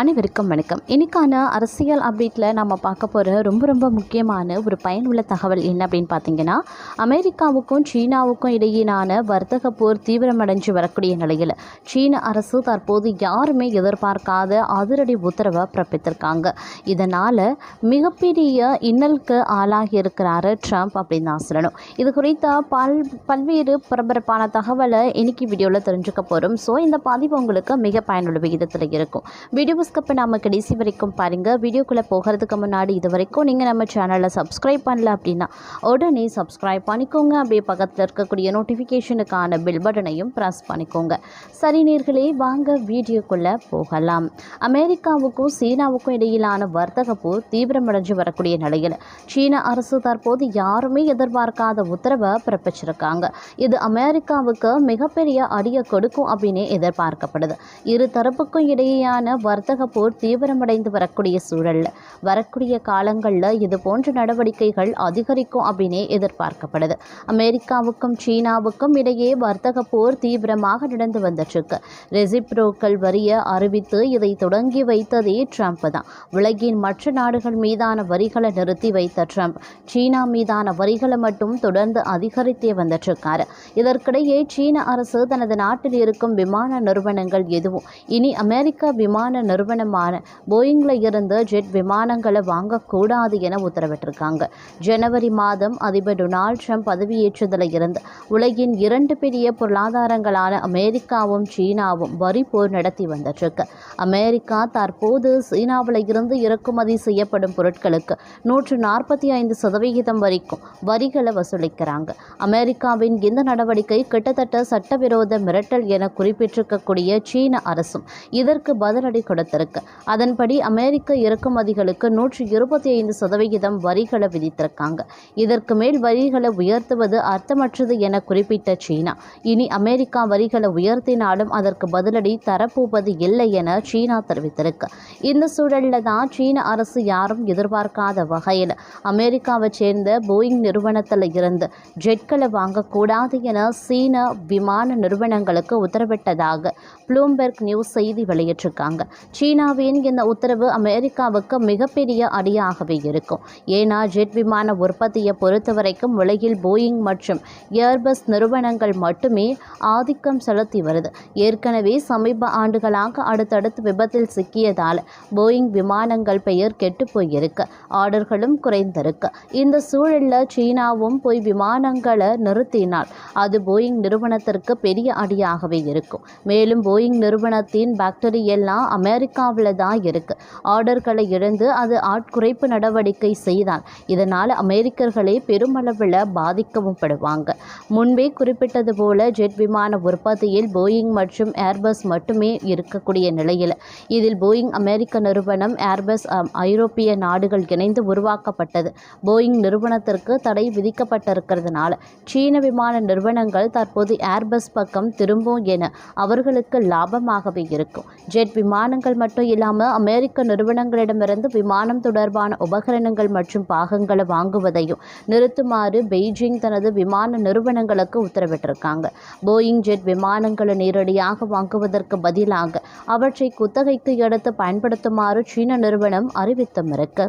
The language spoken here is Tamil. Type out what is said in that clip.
அனைவருக்கும் வணக்கம். இன்னைக்கான அரசியல் அப்டேட்டில் நம்ம பார்க்க போகிற ரொம்ப ரொம்ப முக்கியமான ஒரு பயனுள்ள தகவல் என்ன அப்படின்னு பார்த்தீங்கன்னா அமெரிக்காவுக்கும் சீனாவுக்கும் இடையிலான வர்த்தக போர் தீவிரமடைஞ்சு வரக்கூடிய நிலையில் சீன அரசு தற்போது யாருமே எதிர்பார்க்காத அதிரடி உத்தரவை பிறப்பித்திருக்காங்க. இதனால் மிகப்பெரிய இன்னலுக்கு ஆளாகி இருக்கிறாரு ட்ரம்ப் அப்படின்னு தான் சொல்லணும். இது குறித்த பல் பல்வேறு பரபரப்பான தகவலை இன்னைக்கு வீடியோவில் தெரிஞ்சுக்க போகிறோம் ஸோ இந்த பதிவு உங்களுக்கு மிக பயனுள்ள விகிதத்தில் இருக்கும். வீடியோ ஸ்கிப் நம்ம கடைசி வரைக்கும் பாருங்கள் வீடியோக்குள்ளே போகிறதுக்கு முன்னாடி இது வரைக்கும் நீங்கள் நம்ம சேனலை சப்ஸ்கிரைப் பண்ணல அப்படின்னா உடனே சப்ஸ்கிரைப் பண்ணிக்கோங்க. அப்படியே பக்கத்தில் இருக்கக்கூடிய நோட்டிஃபிகேஷனுக்கான பில் பட்டனையும் ப்ரெஸ் பண்ணிக்கோங்க. சரி நேர்களே வாங்க வீடியோக்குள்ளே போகலாம். அமெரிக்காவுக்கும் சீனாவுக்கும் இடையிலான வர்த்தக போர் தீவிரமடைஞ்சு வரக்கூடிய நிலையில் சீன அரசு தற்போது யாருமே எதிர்பார்க்காத உத்தரவை பிறப்பிச்சிருக்காங்க. இது அமெரிக்காவுக்கு மிகப்பெரிய அடியை கொடுக்கும் அப்படின்னே எதிர்பார்க்கப்படுது. இரு தரப்புக்கும் இடையேயான வர்த்தக போர் தீவிரமடைந்து வரக்கூடிய சூழல்ல வரக்கூடிய காலங்களில் இது போன்ற நடவடிக்கைகள் அதிகரிக்கும் அப்படின்னே எதிர்பார்க்கப்படுது. அமெரிக்காவுக்கும் சீனாவுக்கும் இடையே வர்த்தக போர் தீவிரமாக நடந்து வந்துட்டுருக்கு. ரெசிப்ரோக்கல் வரிய அறிவித்து இதை தொடங்கி வைத்ததே ட்ரம்ப் தான். உலகின் மற்ற நாடுகள் மீதான வரிகளை நிறுத்தி வைத்த ட்ரம்ப் சீனா மீதான வரிகளை மட்டும் தொடர்ந்து அதிகரித்தே வந்துட்டுருக்காரு. இதற்கிடையே சீன அரசு தனது நாட்டில் இருக்கும் விமான நிறுவனங்கள் எதுவும் இனி அமெரிக்க விமான நிறுவனமான போயிங்கில் இருந்து ஜெட் விமானங்களை வாங்கக்கூடாது என உத்தரவிட்டிருக்காங்க. ஜனவரி மாதம் அதிபர் டொனால்ட் ட்ரம்ப் பதவியேற்றதில் இருந்து உலகின் இரண்டு பெரிய பொருளாதாரங்களான அமெரிக்காவும் சீனாவும் வரி போர் நடத்தி வந்துட்டுருக்கு. அமெரிக்கா தற்போது சீனாவில் இருந்து இறக்குமதி செய்யப்படும் பொருட்களுக்கு நூற்று நாற்பத்தி ஐந்து சதவிகிதம் வரைக்கும் வரிகளை வசூலிக்கிறாங்க. அமெரிக்காவின் இந்த நடவடிக்கை கிட்டத்தட்ட சட்டவிரோத மிரட்டல் என குறிப்பிட்டிருக்கக்கூடிய சீன அரசும் இதற்கு பதிலடி கொடுத்து விதித்திருக்கு அதன்படி அமெரிக்க இறக்குமதிகளுக்கு நூற்றி இருபத்தி ஐந்து சதவிகிதம் வரிகளை விதித்திருக்காங்க. இதற்கு மேல் வரிகளை உயர்த்துவது அர்த்தமற்றது என குறிப்பிட்ட சீனா. இனி அமெரிக்கா வரிகளை உயர்த்தினாலும் அதற்கு பதிலடி தரப்போவது இல்லை என சீனா தெரிவித்திருக்கு. இந்த சூழலில் தான் சீன அரசு யாரும் எதிர்பார்க்காத வகையில் அமெரிக்காவை சேர்ந்த போயிங் நிறுவனத்தில் இருந்து ஜெட்களை வாங்கக்கூடாது என சீன விமான நிறுவனங்களுக்கு உத்தரவிட்டதாக ப்ளூம்பெர்க் நியூஸ் செய்தி வெளியிட்டிருக்காங்க. சீனாவின் இந்த உத்தரவு அமெரிக்காவுக்கு மிகப்பெரிய அடியாகவே இருக்கும். ஏன்னா ஜெட் விமான உற்பத்தியை பொறுத்தவரைக்கும் உலகில் போயிங் மற்றும் ஏர்பஸ் நிறுவனங்கள் மட்டுமே ஆதிக்கம் செலுத்தி வருது. ஏற்கனவே சமீப ஆண்டுகளாக அடுத்தடுத்து விபத்தில் சிக்கியதால் போயிங் விமானங்கள் பெயர் கெட்டு போயிருக்கு. ஆர்டர்களும் குறைந்திருக்கு. இந்த சூழலில் சீனாவும் போய் விமானங்களை நிறுத்தினால் அது போயிங் நிறுவனத்திற்கு பெரிய அடியாகவே இருக்கும். மேலும் போயிங் நிறுவனத்தின் பாக்டரி எல்லாம் அமெரிக்காவில் தான் இருக்குது ஆர்டர்களை இழந்து அது ஆட்குறைப்பு நடவடிக்கை செய்தால் இதனால் அமெரிக்கர்களே பெருமளவில் பாதிக்கவும் படுவாங்க. முன்பே குறிப்பிட்டது போல ஜெட் விமான உற்பத்தியில் போயிங் மற்றும் ஏர்பஸ் மட்டுமே இருக்கக்கூடிய நிலையில். இதில் போயிங் அமெரிக்க நிறுவனம் ஏர்பஸ் ஐரோப்பிய நாடுகள் இணைந்து உருவாக்கப்பட்டது. போயிங் நிறுவனத்திற்கு தடை விதிக்கப்பட்டிருக்கிறதுனால சீன விமான நிறுவனங்கள் தற்போது ஏர்பஸ் பக்கம் திரும்பும் என அவர்களுக்கு லாபமாகவே இருக்கும். ஜெட் விமானங்கள் மட்டும் இல்லாமல் அமெரிக்க நிறுவனங்களிடமிருந்து விமானம் தொடர்பான உபகரணங்கள் மற்றும் பாகங்களை வாங்குவதையும் நிறுத்துமாறு பெய்ஜிங் தனது விமான நிறுவனங்களுக்கு உத்தரவிட்டிருக்காங்க. போயிங் ஜெட் விமானங்களை நேரடியாக வாங்குவதற்கு பதிலாக அவற்றை குத்தகைக்கு எடுத்து பயன்படுத்துமாறு சீன நிறுவனம் அறிவித்தும் இருக்கு